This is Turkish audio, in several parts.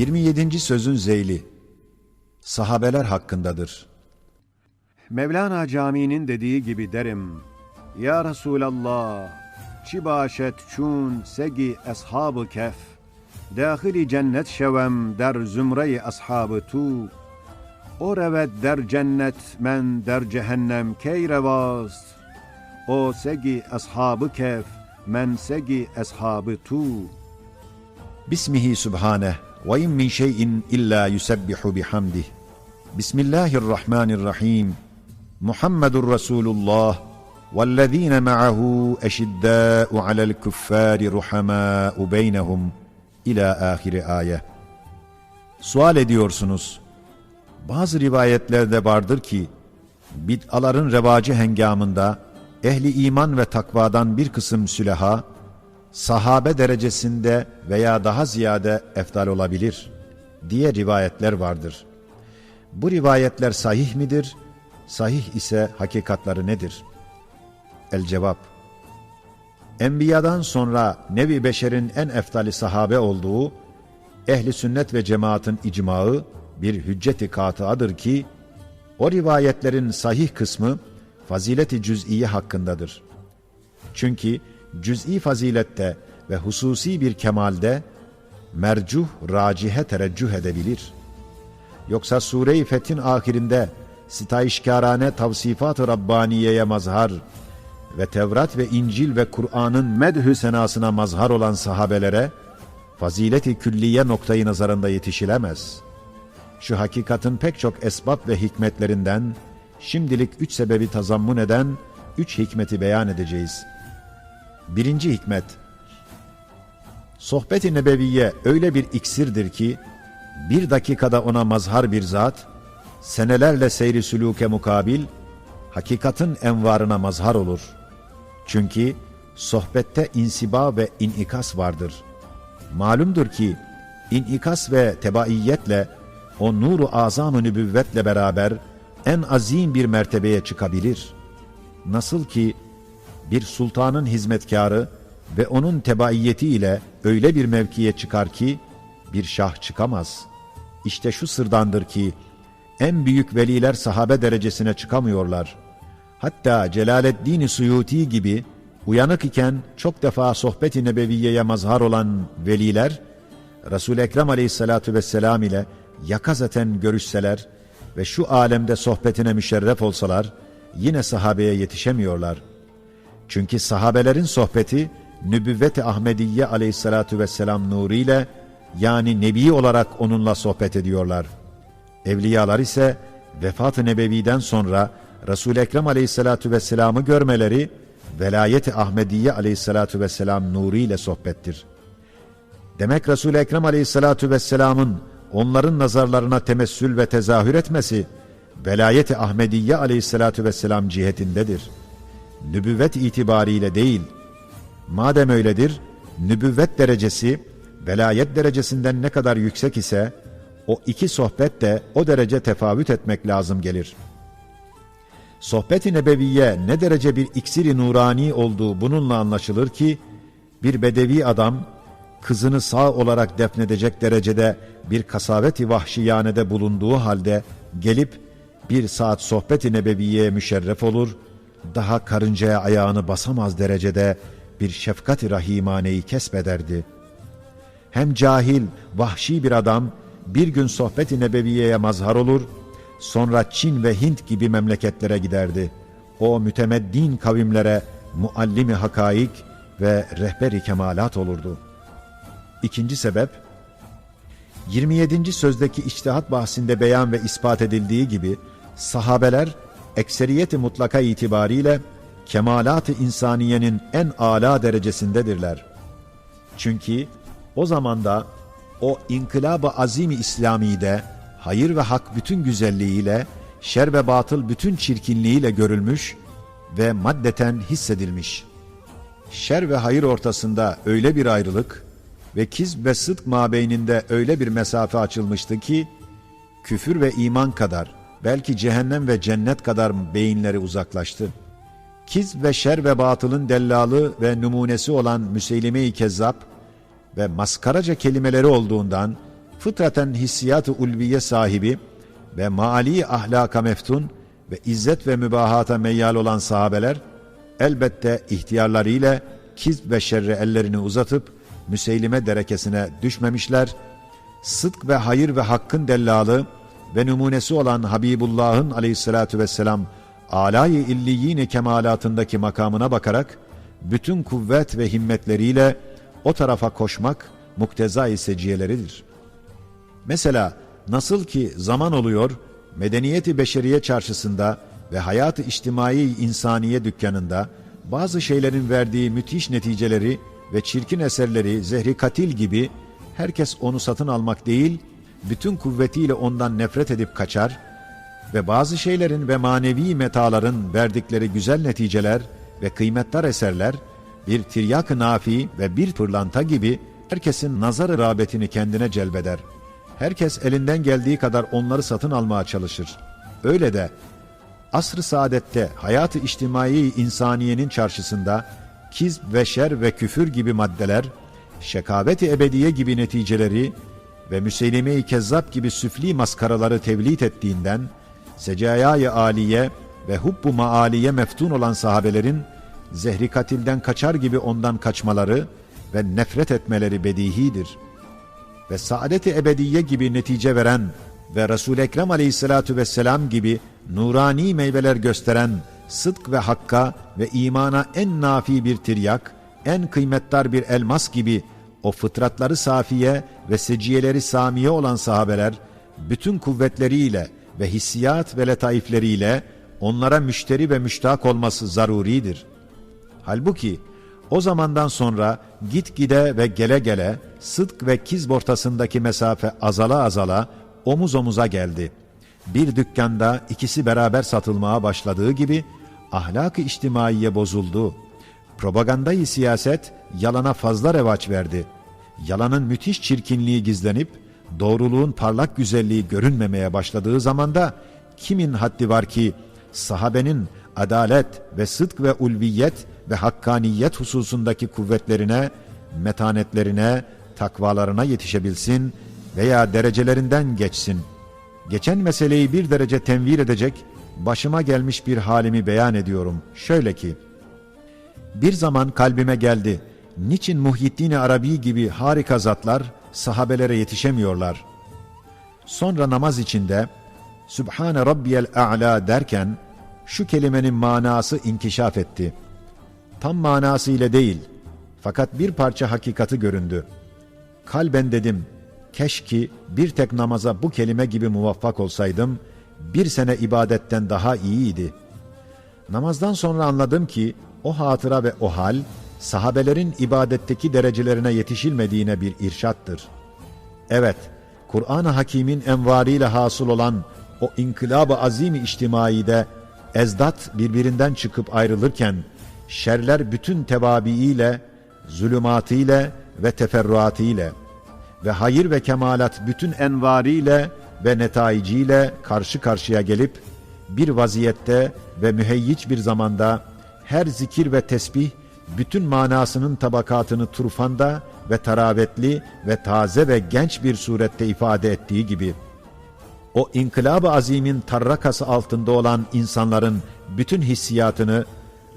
27. sözün zeyli sahabeler hakkındadır. Mevlana Camii'nin dediği gibi derim. Ya Resulallah, çi başet çun segi ashabı kef, dahili cennet şevem der zümreyi ashabı tu, o revet der cennet men der cehennem key revast, o segi ashabı kef, men segi ashabı tu. Bismihi subhaneh ve in min şeyin illa yusebbihu bihamdih. Bismillahirrahmanirrahim. Muhammedur Resulullah والذين معه أشداء على الكفار رحماء بينهم ila ahiri ayet. Sual ediyorsunuz. Bazı rivayetlerde vardır ki bid'aların revacı hengamında ehli iman ve takvadan bir kısım süleha sahabe derecesinde veya daha ziyade eftal olabilir diye rivayetler vardır. Bu rivayetler sahih midir? Sahih ise hakikatları nedir? El cevap Enbiya'dan sonra nevi beşerin en eftali sahabe olduğu ehli sünnet ve cemaatin icmağı bir hücceti katıadır ki o rivayetlerin sahih kısmı fazileti cüz'iye hakkındadır. Çünkü cüz'i fazilette ve hususi bir kemalde mercuh racihe tereccüh edebilir. Yoksa Sure-i Fethin ahirinde sitayişkârane tavsifat-ı Rabbaniye'ye mazhar ve Tevrat ve İncil ve Kur'an'ın medhü senasına mazhar olan sahabelere fazileti külliye noktayı nazarında yetişilemez. Şu hakikatin pek çok esbab ve hikmetlerinden şimdilik üç sebebi tazammun eden üç hikmeti beyan edeceğiz. Birinci hikmet, Sohbet-i Nebeviye öyle bir iksirdir ki, bir dakikada ona mazhar bir zat, senelerle seyri sülûke mukabil, hakikatin envarına mazhar olur. Çünkü sohbette insiba ve inikas vardır. Malumdur ki, inikas ve tebaiyetle, o nuru azam-ı nübüvvetle beraber, en azim bir mertebeye çıkabilir. Nasıl ki, bir sultanın hizmetkarı ve onun tebaiyeti ile öyle bir mevkiye çıkar ki bir şah çıkamaz. İşte şu sırdandır ki en büyük veliler sahabe derecesine çıkamıyorlar. Hatta Celaleddin Suyuti gibi uyanık iken çok defa sohbet-i nebeviyeye mazhar olan veliler resul Ekrem Aleyhissalatu vesselam ile yakazaten görüşseler ve şu alemde sohbetine müşerref olsalar yine sahabeye yetişemiyorlar.'' Çünkü sahabelerin sohbeti nübüvvet-i Ahmediye aleyhissalatu vesselam nuruyla yani nebi olarak onunla sohbet ediyorlar. Evliyalar ise vefat-ı nebeviden sonra Resul-i Ekrem aleyhissalatu vesselam'ı görmeleri velayet-i Ahmediye aleyhissalatu vesselam nuru ile sohbettir. Demek Resul-i Ekrem aleyhissalatu vesselamın onların nazarlarına temessül ve tezahür etmesi velayet-i Ahmediye aleyhissalatu vesselam cihetindedir.'' Nübüvvet itibariyle değil. Madem öyledir, nübüvvet derecesi velayet derecesinden ne kadar yüksek ise o iki sohbet de o derece tefavüt etmek lazım gelir. Sohbet-i nebeviye ne derece bir iksiri nurani olduğu bununla anlaşılır ki bir bedevi adam kızını sağ olarak defnedecek derecede bir kasaveti vahşiyanede bulunduğu halde gelip bir saat sohbet-i nebeviyeye müşerref olur daha karıncaya ayağını basamaz derecede bir şefkat-i rahimaneyi kesbederdi. Hem cahil, vahşi bir adam bir gün sohbet-i nebeviyeye mazhar olur, sonra Çin ve Hint gibi memleketlere giderdi. O mütemeddin kavimlere muallimi hakaik ve rehberi kemalat olurdu. İkinci sebep, 27. sözdeki içtihat bahsinde beyan ve ispat edildiği gibi, sahabeler ekseriyeti mutlaka itibariyle kemalat-ı insaniyenin en âlâ derecesindedirler. Çünkü o zamanda o inkılab-ı azim-i İslami'de hayır ve hak bütün güzelliğiyle, şer ve batıl bütün çirkinliğiyle görülmüş ve maddeten hissedilmiş. Şer ve hayır ortasında öyle bir ayrılık ve kiz ve sıdk mabeyninde öyle bir mesafe açılmıştı ki, küfür ve iman kadar belki cehennem ve cennet kadar beyinleri uzaklaştı. Kiz ve şer ve batılın dellalı ve numunesi olan Müseylime-i Kezzap ve maskaraca kelimeleri olduğundan fıtraten hissiyat-ı ulviye sahibi ve maali ahlaka meftun ve izzet ve mübahata meyyal olan sahabeler, elbette ihtiyarlarıyla kizb ve şerre ellerini uzatıp, müseylime derekesine düşmemişler, sıdk ve hayır ve hakkın dellalı ve numunesi olan Habibullah'ın aleyhissalatu vesselam, alay-ı illiyine kemalatındaki makamına bakarak, bütün kuvvet ve himmetleriyle o tarafa koşmak muktezai seciyeleridir. Mesela nasıl ki zaman oluyor, medeniyeti beşeriye çarşısında ve hayatı içtimai insaniye dükkanında bazı şeylerin verdiği müthiş neticeleri ve çirkin eserleri zehri katil gibi herkes onu satın almak değil, bütün kuvvetiyle ondan nefret edip kaçar ve bazı şeylerin ve manevi metaların verdikleri güzel neticeler ve kıymetler eserler bir tiryak-ı nafi ve bir pırlanta gibi herkesin nazar rağbetini kendine celbeder. Herkes elinden geldiği kadar onları satın almaya çalışır. Öyle de asr-ı saadette hayatı içtimai insaniyenin çarşısında kiz ve şer ve küfür gibi maddeler, şekaveti ebediye gibi neticeleri ve müseylime-i kezzap gibi süfli maskaraları tevlit ettiğinden, secayayı aliye ve hubbu maaliye meftun olan sahabelerin zehri katilden kaçar gibi ondan kaçmaları ve nefret etmeleri bedihidir. Ve saadet-i ebediye gibi netice veren ve Resul-i Ekrem aleyhissalatu vesselam gibi nurani meyveler gösteren sıdk ve hakka ve imana en nafi bir tiryak, en kıymetdar bir elmas gibi o fıtratları safiye ve seciyeleri samiye olan sahabeler, bütün kuvvetleriyle ve hissiyat ve letaifleriyle onlara müşteri ve müştak olması zaruridir. Halbuki o zamandan sonra gitgide ve gele gele sıdk ve kizb ortasındaki mesafe azala azala omuz omuza geldi. Bir dükkanda ikisi beraber satılmaya başladığı gibi ahlak-ı içtimaiye bozuldu. Propagandayı siyaset yalana fazla revaç verdi. Yalanın müthiş çirkinliği gizlenip doğruluğun parlak güzelliği görünmemeye başladığı zamanda kimin haddi var ki sahabenin adalet ve sıdk ve ulviyet ve hakkaniyet hususundaki kuvvetlerine, metanetlerine, takvalarına yetişebilsin veya derecelerinden geçsin. Geçen meseleyi bir derece tenvir edecek, başıma gelmiş bir halimi beyan ediyorum. Şöyle ki, bir zaman kalbime geldi, niçin Muhyiddin Arabi gibi harika zatlar sahabelere yetişemiyorlar? Sonra namaz içinde, Sübhane Rabbiyel A'la derken, şu kelimenin manası inkişaf etti. Tam manasıyla değil, fakat bir parça hakikati göründü. Kalben dedim, keşki bir tek namaza bu kelime gibi muvaffak olsaydım, bir sene ibadetten daha iyiydi. Namazdan sonra anladım ki, o hatıra ve o hal, sahabelerin ibadetteki derecelerine yetişilmediğine bir irşattır. Evet, Kur'an-ı Hakîm'in envariyle hasıl olan o inkılab-ı azim-i içtimaide ezdat birbirinden çıkıp ayrılırken şerler bütün tevabiiyle, zulümatıyla ve teferruatıyla ve hayır ve kemalat bütün envariyle ve netaiciyle karşı karşıya gelip bir vaziyette ve müheyyiç bir zamanda her zikir ve tesbih bütün manasının tabakatını turfanda ve taravetli ve taze ve genç bir surette ifade ettiği gibi o inkılab-ı azimin tarrakası altında olan insanların bütün hissiyatını,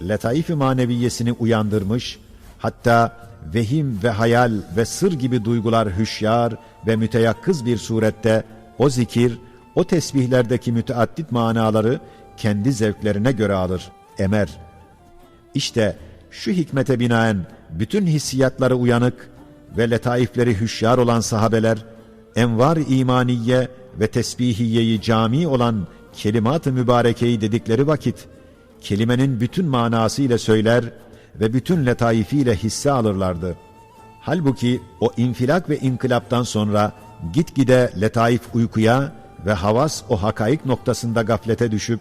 letaif-i maneviyesini uyandırmış, hatta vehim ve hayal ve sır gibi duygular hüşyar ve müteyakkız bir surette o zikir, o tesbihlerdeki müteaddit manaları kendi zevklerine göre alır, emer. İşte şu hikmete binaen bütün hissiyatları uyanık ve letaifleri hüşyar olan sahabeler, envar imaniye ve tesbihiyeyi cami olan kelimat-ı mübarekeyi dedikleri vakit, kelimenin bütün manasıyla söyler ve bütün letaifiyle hisse alırlardı. Halbuki o infilak ve inkılaptan sonra gitgide letaif uykuya ve havas o hakaik noktasında gaflete düşüp,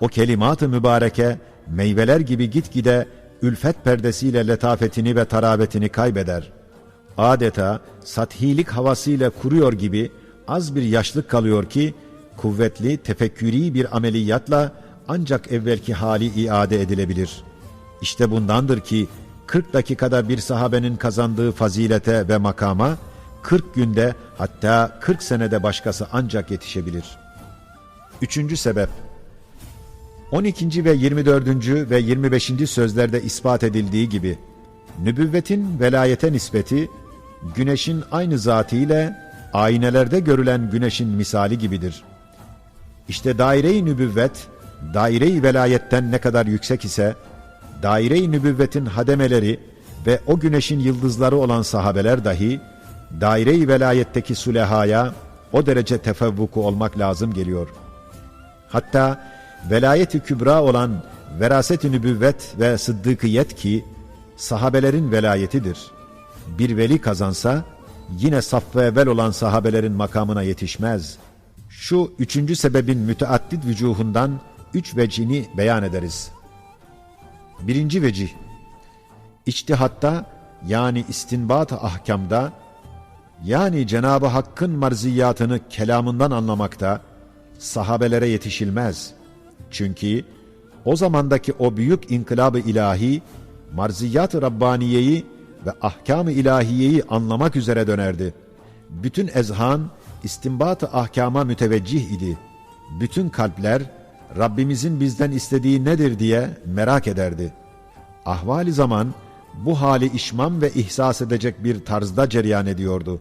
o kelimat-ı mübareke meyveler gibi gitgide ülfet perdesiyle letafetini ve tarabetini kaybeder. Adeta sathilik havasıyla kuruyor gibi az bir yaşlık kalıyor ki, kuvvetli, tefekkürî bir ameliyatla ancak evvelki hali iade edilebilir. İşte bundandır ki 40 dakikada bir sahabenin kazandığı fazilete ve makama 40 günde hatta 40 senede başkası ancak yetişebilir. Üçüncü sebep 12. ve 24. ve 25. sözlerde ispat edildiği gibi nübüvvetin velayete nispeti güneşin aynı zatı ile aynelerde görülen güneşin misali gibidir. İşte daire-i nübüvvet, daire-i velayetten ne kadar yüksek ise, daire-i nübüvvetin hademeleri ve o güneşin yıldızları olan sahabeler dahi, daire-i velayetteki sulehaya o derece tefevvuku olmak lazım geliyor. Hatta velayeti kübra olan veraset-i nübüvvet ve sıddıkiyet ki, sahabelerin velayetidir. Bir veli kazansa, yine saffı evvel olan sahabelerin makamına yetişmez. Şu üçüncü sebebin müteaddit vücuhundan üç vecini beyan ederiz. Birinci vecih, içtihatta yani istinbat ahkamda yani Cenab-ı Hakk'ın marziyatını kelamından anlamakta sahabelere yetişilmez. Çünkü o zamandaki o büyük inkılabı ilahi marziyat-ı Rabbaniye'yi ve ahkam-ı ilahiyeyi anlamak üzere dönerdi. Bütün ezhan istinbat-ı ahkama müteveccih idi. Bütün kalpler Rabbimizin bizden istediği nedir diye merak ederdi. Ahvali zaman bu hali işmam ve ihsas edecek bir tarzda cereyan ediyordu.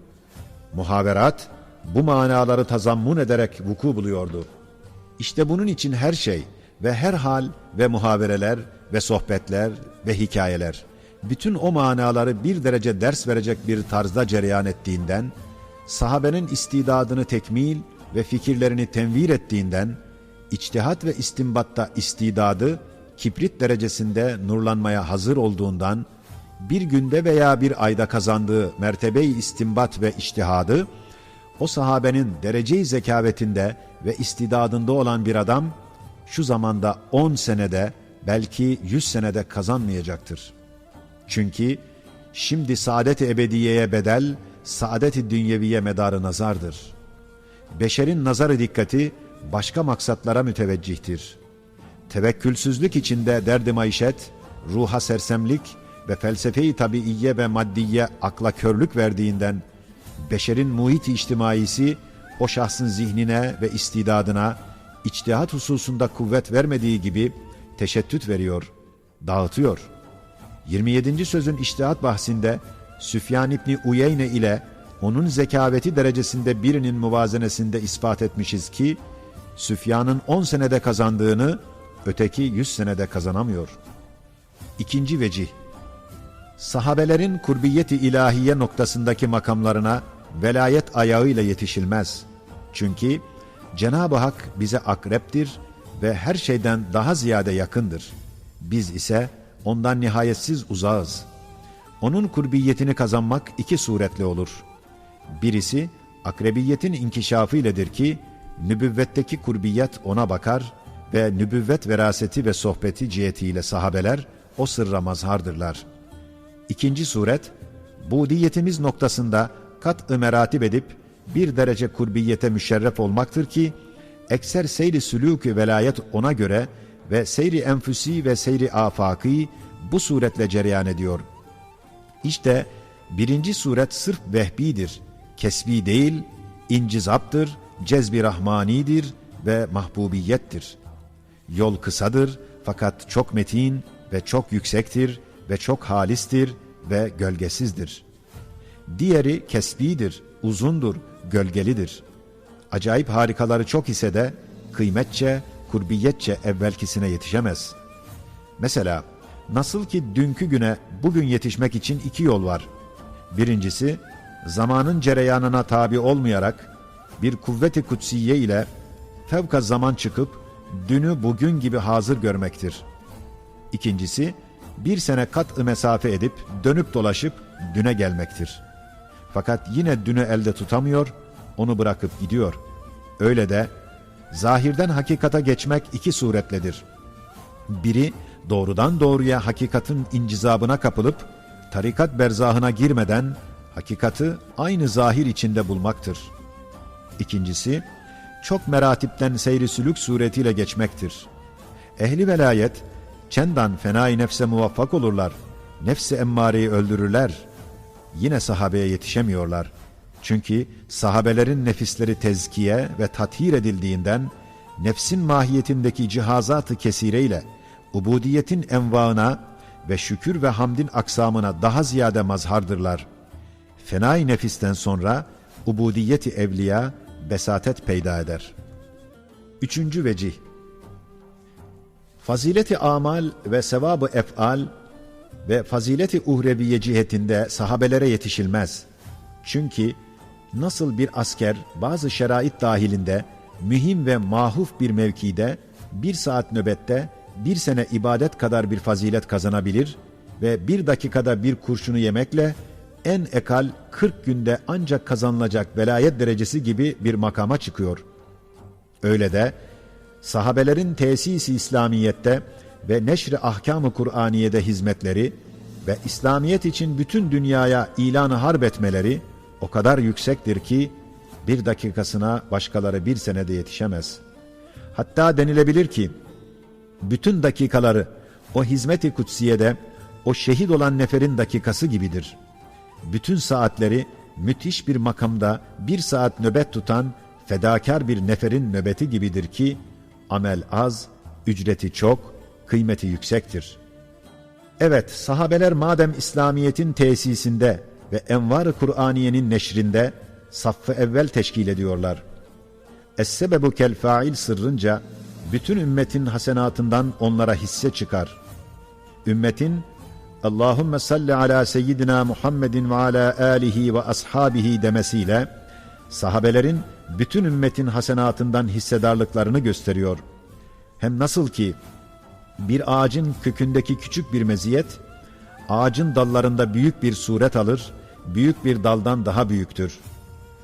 Muhaverat bu manaları tazammun ederek vuku buluyordu. İşte bunun için her şey ve her hal ve muhavereler ve sohbetler ve hikayeler bütün o manaları bir derece ders verecek bir tarzda cereyan ettiğinden, sahabenin istidadını tekmil ve fikirlerini tenvir ettiğinden, içtihat ve istimbatta istidadı kibrit derecesinde nurlanmaya hazır olduğundan, bir günde veya bir ayda kazandığı mertebe-i istimbat ve içtihadı, o sahabenin derece-i zekavetinde ve istidadında olan bir adam, şu zamanda on senede, belki yüz senede kazanmayacaktır. Çünkü şimdi saadet-i ebediyeye bedel, saadet-i dünyeviye medarı nazardır. Beşerin nazarı dikkati başka maksatlara müteveccihtir. Tevekkülsüzlük içinde derdi maişet, ruha sersemlik ve felsefe-i tabiiye ve maddiye akla körlük verdiğinden, beşerin muhit-i içtimaisi o şahsın zihnine ve istidadına, içtihat hususunda kuvvet vermediği gibi teşettüt veriyor, dağıtıyor. 27. sözün içtihat bahsinde Süfyan İbni Uyeyne ile onun zekaveti derecesinde birinin muvazenesinde ispat etmişiz ki, Süfyan'ın 10 senede kazandığını öteki 100 senede kazanamıyor. İkinci vecih, sahabelerin kurbiyeti ilahiye noktasındaki makamlarına velayet ayağıyla yetişilmez. Çünkü Cenab-ı Hak bize akreptir ve her şeyden daha ziyade yakındır. Biz ise ondan nihayetsiz uzağız. Onun kurbiyetini kazanmak iki suretle olur. Birisi akrebiyetin inkişafı iledir ki nübüvvetteki kurbiyet ona bakar ve nübüvvet veraseti ve sohbeti cihetiyle sahabeler o sırra mazhardırlar. İkinci suret, budiyetimiz noktasında kat-ı meratip edip bir derece kurbiyete müşerref olmaktır ki, ekser seyri sülûk velayet ona göre ve seyri enfüsi ve seyri afaki bu suretle cereyan ediyor. İşte birinci suret sırf vehbidir, kesbi değil, incizaptır, cezbi rahmanidir ve mahbubiyettir. Yol kısadır fakat çok metin ve çok yüksektir ve çok halistir ve gölgesizdir. Diğeri kesbidir, uzundur, gölgelidir. Acayip harikaları çok ise de kıymetçe, kurbiyetçe evvelkisine yetişemez. Mesela nasıl ki dünkü güne bugün yetişmek için iki yol var. Birincisi zamanın cereyanına tabi olmayarak bir kuvveti kutsiye ile fevka zaman çıkıp dünü bugün gibi hazır görmektir. İkincisi bir sene kat-ı mesafe edip dönüp dolaşıp düne gelmektir. Fakat yine dünü elde tutamıyor, onu bırakıp gidiyor. Öyle de zahirden hakikata geçmek iki suretledir. Biri doğrudan doğruya hakikatin incizabına kapılıp tarikat berzahına girmeden hakikati aynı zahir içinde bulmaktır. İkincisi çok meratipten seyri sülük suretiyle geçmektir. Ehli velayet çendan fenai nefse muvaffak olurlar. Nefsi emmareyi öldürürler. Yine sahabeye yetişemiyorlar. Çünkü sahabelerin nefisleri tezkiye ve tathir edildiğinden nefsin mahiyetindeki cihazatı kesireyle ubudiyetin envaına ve şükür ve hamdin aksamına daha ziyade mazhardırlar. Fenai nefisten sonra ubudiyeti evliya besatet peyda eder. Üçüncü vecih Fazileti amal ve sevabı ef'al ve fazileti uhreviye cihetinde sahabelere yetişilmez. Çünkü nasıl bir asker bazı şerait dahilinde mühim ve mahuf bir mevkide bir saat nöbette bir sene ibadet kadar bir fazilet kazanabilir ve bir dakikada bir kurşunu yemekle en ekal 40 günde ancak kazanılacak velayet derecesi gibi bir makama çıkıyor. Öyle de sahabelerin tesisi İslamiyette ve neşri ahkamı Kur'aniye'de hizmetleri ve İslamiyet için bütün dünyaya ilanı harp etmeleri o kadar yüksektir ki bir dakikasına başkaları bir senede yetişemez. Hatta denilebilir ki bütün dakikaları o hizmeti kutsiyede o şehit olan neferin dakikası gibidir. Bütün saatleri müthiş bir makamda bir saat nöbet tutan fedakar bir neferin nöbeti gibidir ki amel az, ücreti çok, kıymeti yüksektir. Evet, sahabeler madem İslamiyet'in tesisinde ve envar-ı Kur'aniyenin neşrinde saffı evvel teşkil ediyorlar. Es-sebebu kel fail sırrınca bütün ümmetin hasenatından onlara hisse çıkar. Ümmetin Allahümme salli ala seyyidina Muhammedin ve ala alihi ve ashabihi demesiyle sahabelerin bütün ümmetin hasenatından hissedarlıklarını gösteriyor. Hem nasıl ki bir ağacın kökündeki küçük bir meziyet, ağacın dallarında büyük bir suret alır, büyük bir daldan daha büyüktür.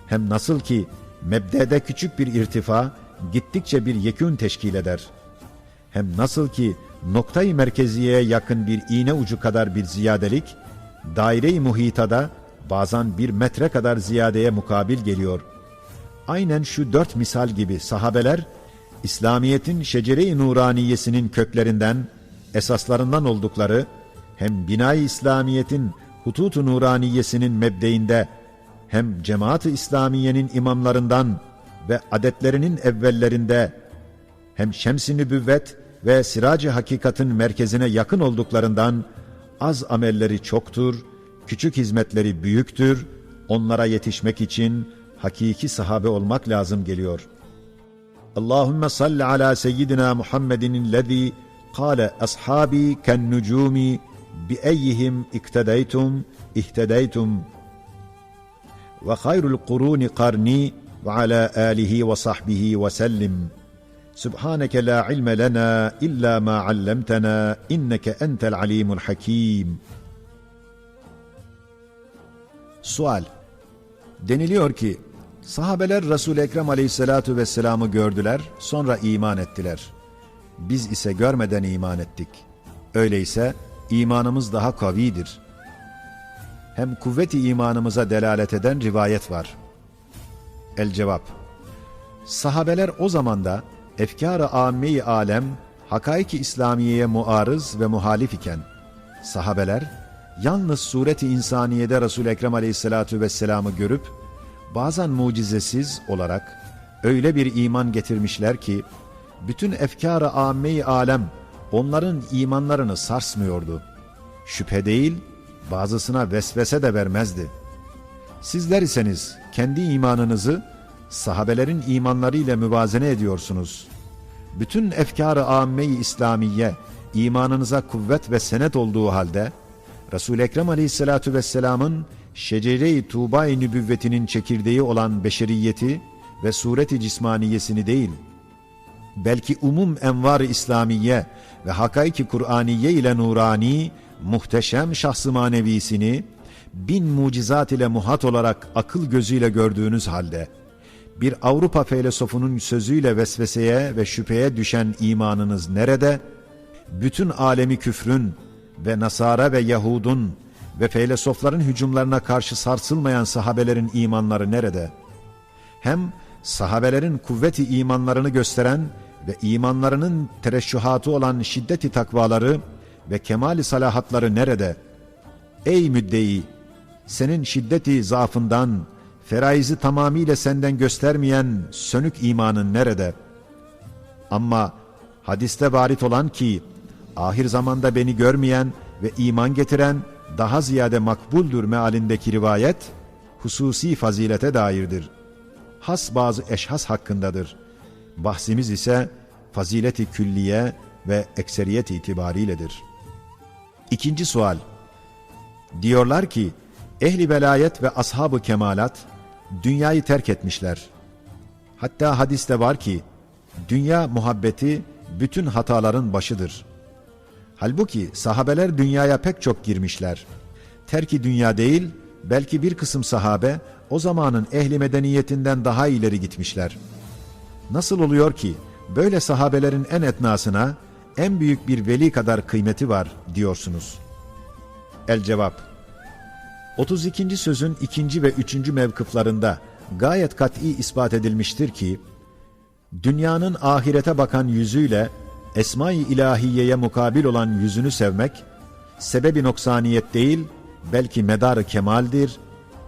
Hem nasıl ki mebdede küçük bir irtifa, gittikçe bir yekün teşkil eder. Hem nasıl ki noktayı merkeziyeye yakın bir iğne ucu kadar bir ziyadelik, daire-i muhitada bazen bir metre kadar ziyadeye mukabil geliyor. Aynen şu dört misal gibi sahabeler, İslamiyet'in şecere-i nuraniyesinin köklerinden, esaslarından oldukları, hem binay İslamiyet'in hutut-u nuraniyesinin mebdeinde, hem cemaat-ı İslamiye'nin imamlarından ve adetlerinin evvellerinde, hem şems-i nübüvvet ve sirac-ı hakikatin merkezine yakın olduklarından, az amelleri çoktur, küçük hizmetleri büyüktür, onlara yetişmek için hakiki sahabe olmak lazım geliyor. Allahümme salli ala seyyidina Muhammedin lezi kâle ashabi ken nucumi bi eyyihim iktedeytum ihtedeytum ve hayrul kuruni karni ve ala alihi ve sahbihi ve sellim. Subhaneke la ilme lena illa ma allamtana inneke entel alimul hakim. Sual Deniliyor ki sahabeler Resul-i Ekrem aleyhissalatu vesselam'ı gördüler sonra iman ettiler. Biz ise görmeden iman ettik. Öyleyse imanımız daha kavidir. Hem kuvveti imanımıza delalet eden rivayet var. El cevap Sahabeler o zamanda efkar-ı âmme-i alem hakaiki İslamiye'ye muarız ve muhalif iken sahabeler yalnız sureti insaniyede Resul-i Ekrem aleyhissalatu vesselam'ı görüp bazen mucizesiz olarak öyle bir iman getirmişler ki bütün efkar-ı âmme-i alem onların imanlarını sarsmıyordu. Şüphe değil, bazısına vesvese de vermezdi. Sizler iseniz kendi imanınızı sahabelerin imanlarıyla müvazene ediyorsunuz. Bütün efkar-ı âmme-i İslamiye imanınıza kuvvet ve senet olduğu halde Resul-i Ekrem aleyhissalatu vesselamın şecere-i tuğba-i nübüvvetinin çekirdeği olan beşeriyeti ve sureti cismaniyesini değil, belki umum envar-ı İslamiye ve hakaiki Kur'aniye ile nurani, muhteşem şahsı manevisini, bin mucizat ile muhat olarak akıl gözüyle gördüğünüz halde, bir Avrupa filosofunun sözüyle vesveseye ve şüpheye düşen imanınız nerede? Bütün alemi küfrün ve Nasara ve Yahudun ve filozofların hücumlarına karşı sarsılmayan sahabelerin imanları nerede? Hem sahabelerin kuvveti imanlarını gösteren ve imanlarının tereşşuhatı olan şiddeti takvaları ve kemali salahatları nerede? Ey müddei! Senin şiddeti zaafından, feraizi tamamıyla senden göstermeyen sönük imanın nerede? Ama hadiste varit olan ki, ahir zamanda beni görmeyen ve iman getiren daha ziyade makbuldür mealindeki rivayet, hususi fazilete dairdir. Has bazı eşhas hakkındadır. Bahsimiz ise fazileti külliye ve ekseriyet itibariyledir. İkinci sual. Diyorlar ki, ehli velayet ve ashabı kemalat, dünyayı terk etmişler. Hatta hadiste var ki, dünya muhabbeti bütün hataların başıdır. Halbuki sahabeler dünyaya pek çok girmişler. Terki dünya değil, belki bir kısım sahabe o zamanın ehli medeniyetinden daha ileri gitmişler. Nasıl oluyor ki böyle sahabelerin en etnasına en büyük bir veli kadar kıymeti var diyorsunuz? El cevap 32. sözün ikinci ve üçüncü mevkıflarında gayet kat'i ispat edilmiştir ki, dünyanın ahirete bakan yüzüyle Esma-i İlahiye'ye mukabil olan yüzünü sevmek, sebebi noksaniyet değil, belki medarı kemaldir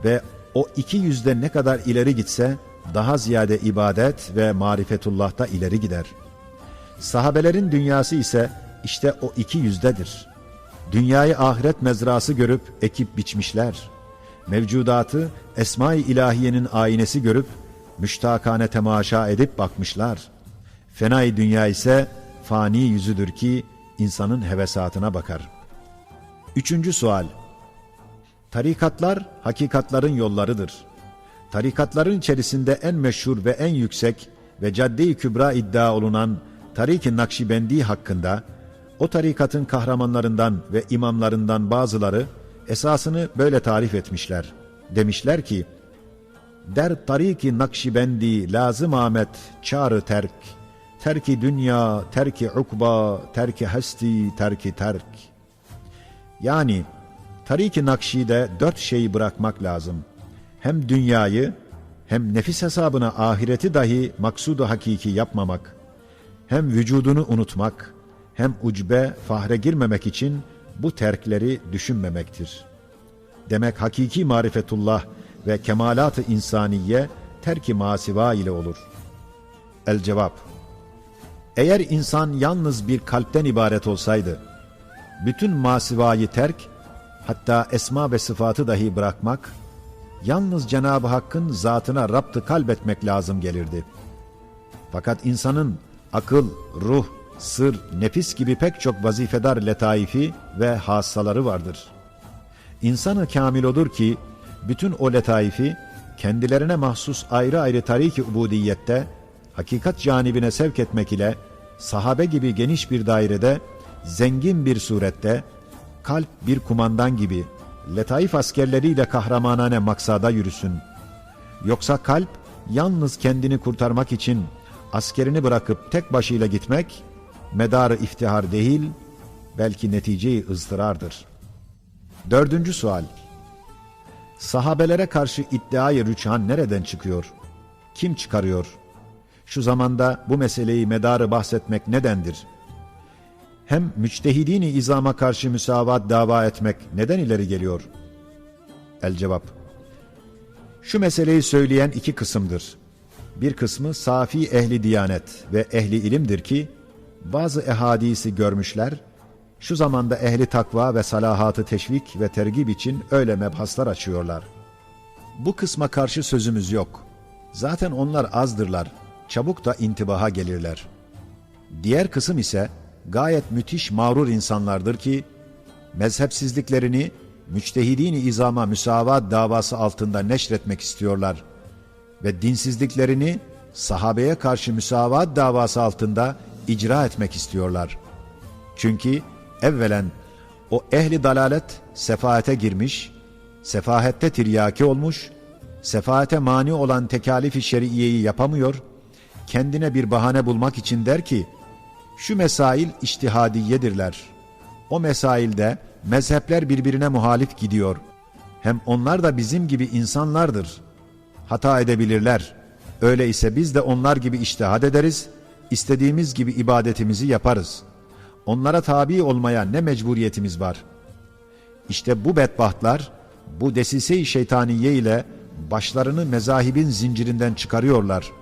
ve o iki yüzde ne kadar ileri gitse, daha ziyade ibadet ve marifetullah'ta ileri gider. Sahabelerin dünyası ise işte o iki yüzdedir. Dünyayı ahiret mezrası görüp ekip biçmişler. Mevcudatı Esma-i İlahiye'nin aynesi görüp müştakane temaşa edip bakmışlar. Fenai dünya ise fani yüzüdür ki insanın hevesatına bakar. Üçüncü sual. Tarikatlar hakikatların yollarıdır. Tarikatların içerisinde en meşhur ve en yüksek ve cadde-i kübra iddia olunan Tarik-i Nakşibendi hakkında o tarikatın kahramanlarından ve imamlarından bazıları esasını böyle tarif etmişler. Demişler ki, Der tariki nakşibendi lazım Ahmet çağrı terk, terki dünya, terki ukba, terki hesti, terki terk. Yani tariki nakşide dört şeyi bırakmak lazım. Hem dünyayı, hem nefis hesabına ahireti dahi maksudu hakiki yapmamak, hem vücudunu unutmak, hem ucbe, fahre girmemek için bu terkleri düşünmemektir. Demek hakiki marifetullah ve kemalat-ı insaniye terki masiva ile olur. El cevap Eğer insan yalnız bir kalpten ibaret olsaydı, bütün masivayı terk, hatta esma ve sıfatı dahi bırakmak, yalnız Cenab-ı Hakk'ın zatına raptı kalbetmek lazım gelirdi. Fakat insanın akıl, ruh, sır, nefis gibi pek çok vazifedar letaifi ve hassaları vardır. İnsanı kamil odur ki, bütün o letaifi, kendilerine mahsus ayrı ayrı tariki ubudiyette, hakikat canibine sevk etmek ile, sahabe gibi geniş bir dairede, zengin bir surette, kalp bir kumandan gibi, letaif askerleriyle kahramanane maksada yürüsün. Yoksa kalp, yalnız kendini kurtarmak için, askerini bırakıp tek başıyla gitmek, medarı iftihar değil, belki neticeyi ızdırardır. Dördüncü sual. Sahabelere karşı iddiayı rüçhan nereden çıkıyor? Kim çıkarıyor? Şu zamanda bu meseleyi medarı bahsetmek nedendir? Hem müçtehidini izama karşı müsavat dava etmek neden ileri geliyor? El cevap. Şu meseleyi söyleyen iki kısımdır. Bir kısmı safi ehli diyanet ve ehli ilimdir ki, bazı ehadisi görmüşler, şu zamanda ehli takva ve salahatı teşvik ve tergib için öyle mebhaslar açıyorlar. Bu kısma karşı sözümüz yok. Zaten onlar azdırlar, çabuk da intibaha gelirler. Diğer kısım ise gayet müthiş mağrur insanlardır ki, mezhepsizliklerini müçtehidini izama müsavat davası altında neşretmek istiyorlar ve dinsizliklerini sahabeye karşı müsavat davası altında icra etmek istiyorlar. Çünkü evvelen o ehli dalalet sefaate girmiş, sefahette tiryaki olmuş, sefahate mani olan tekalifi şeriyeyi yapamıyor, kendine bir bahane bulmak için der ki, şu mesail iştihadiyedirler. O mesailde mezhepler birbirine muhalif gidiyor. Hem onlar da bizim gibi insanlardır. Hata edebilirler. Öyleyse biz de onlar gibi iştihad ederiz, istediğimiz gibi ibadetimizi yaparız. Onlara tabi olmaya ne mecburiyetimiz var? İşte bu bedbahtlar, bu desise-i şeytaniye ile başlarını mezahibin zincirinden çıkarıyorlar.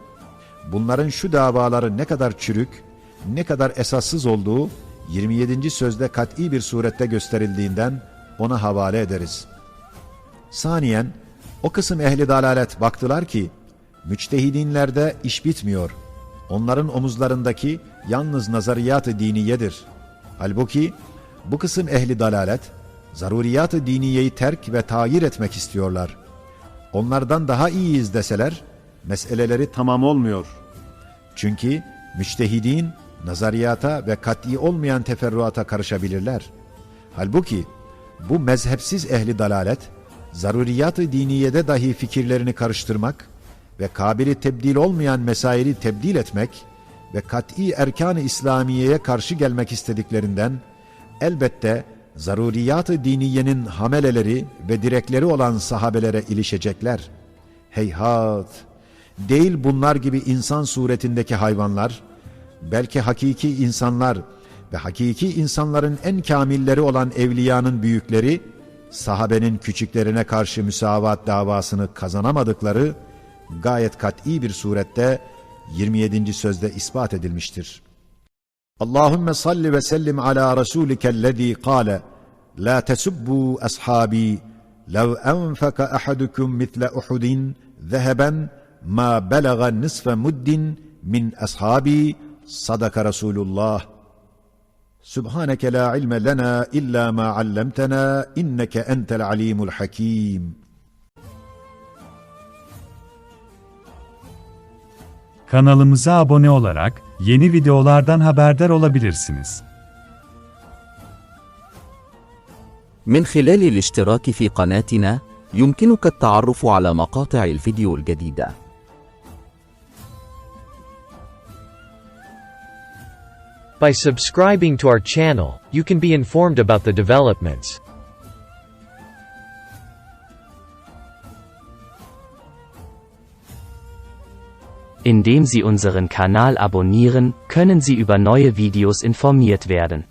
Bunların şu davaları ne kadar çürük, ne kadar esassız olduğu 27. sözde kat'i bir surette gösterildiğinden ona havale ederiz. Saniyen, o kısım ehli dalalet baktılar ki, müçtehidinlerde iş bitmiyor. Onların omuzlarındaki yalnız nazariyat-ı diniyedir. Halbuki bu kısım ehli dalalet, zaruriyat-ı diniyeyi terk ve tayir etmek istiyorlar. Onlardan daha iyiyiz deseler, meseleleri Tamam olmuyor. çünkü müçtehidin nazariyata ve kat'i olmayan teferruata karışabilirler. Halbuki bu mezhepsiz ehli dalalet, zaruriyat-ı diniyede dahi fikirlerini karıştırmak ve kabili tebdil olmayan mesaili tebdil etmek ve kat'i erkan-ı İslamiye'ye karşı gelmek istediklerinden elbette zaruriyat-ı diniyenin hameleleri ve direkleri olan sahabelere ilişecekler. Heyhat! Değil bunlar gibi insan suretindeki hayvanlar, belki hakiki insanlar ve hakiki insanların en kamilleri olan evliyanın büyükleri, sahabenin küçüklerine karşı müsavat davasını kazanamadıkları gayet kat'i bir surette 27. sözde ispat edilmiştir. Allahümme salli ve sellim ala Resulikellezî kâle La tesubbu ashabi lev enfeka ahadukum misle Uhudin zeheben ما بلغ نصف مد من أصحابي صدق رسول الله. سبحانك لا علم لنا إلا ما علمتنا إنك أنت العليم الحكيم. Kanalımıza abone olarak yeni videolardan haberdar olabilirsiniz. من خلال الاشتراك في قناتنا يمكنك التعرف على مقاطع الفيديو الجديدة. By subscribing to our channel, you can be informed about the developments. Indem Sie unseren Kanal abonnieren, können Sie über neue Videos informiert werden.